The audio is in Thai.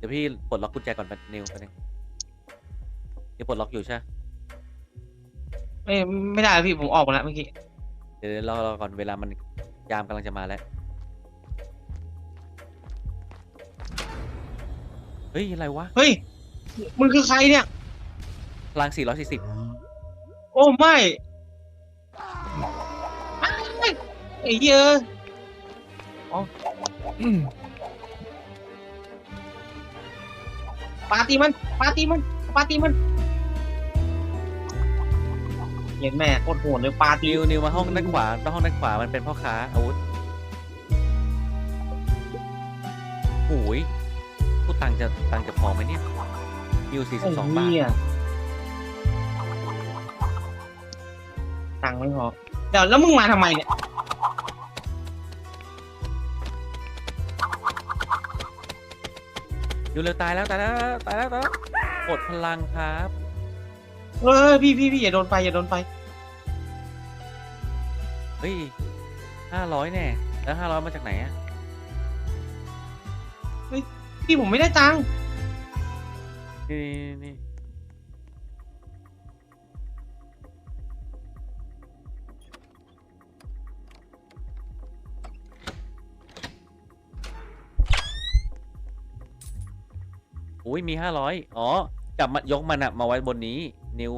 เดี๋ยวพี่ปลดล็อกกุญแจก่อนแป๊บนิวแป๊บนึงนี่ปลดล็อกอยู่ใช่ไหมไม่ไม่ได้พี่ผมออกมาแล้วเมื่อกี้เดี๋ยวรอรอก่อนเวลามันยามกำลังจะมาแล้ว เฮ้ย อะไรวะ เฮ้ยมึงคือใครเนี่ยพลัง 440 โอ้ไม่อ้ายไอ้เหี้ยอะอ๋ออืม ปาตีมันปาตีมันปาตีมันเห็นแม่โคตรโหดเลยปาตีนิวนิวมาห้องด้านขวาห้องด้านขวามันเป็นพ่อค้าอาวุธโอ้ยพูดตังค์จะตังค์จะพอไหมเนี่ยนิวไอ้42บาทเหี้ยตังค์ไม่พอเดี๋ยวแล้วมึงมาทำไมเนี่ย นิวเร็วตายแล้วตายแล้วตายแล้วตายแล้วหมดพลังครับเออพี่พี่พี่อย่าโดนไฟอย่าโดนไฟเฮ้ย500แน่แล้ว500มาจากไหนอะพี่ผมไม่ได้ตังค์นี่นี่ อุ้ยมีห้าร้อยอ๋อจับมายกมันอะมาไว้บนนี้ นิว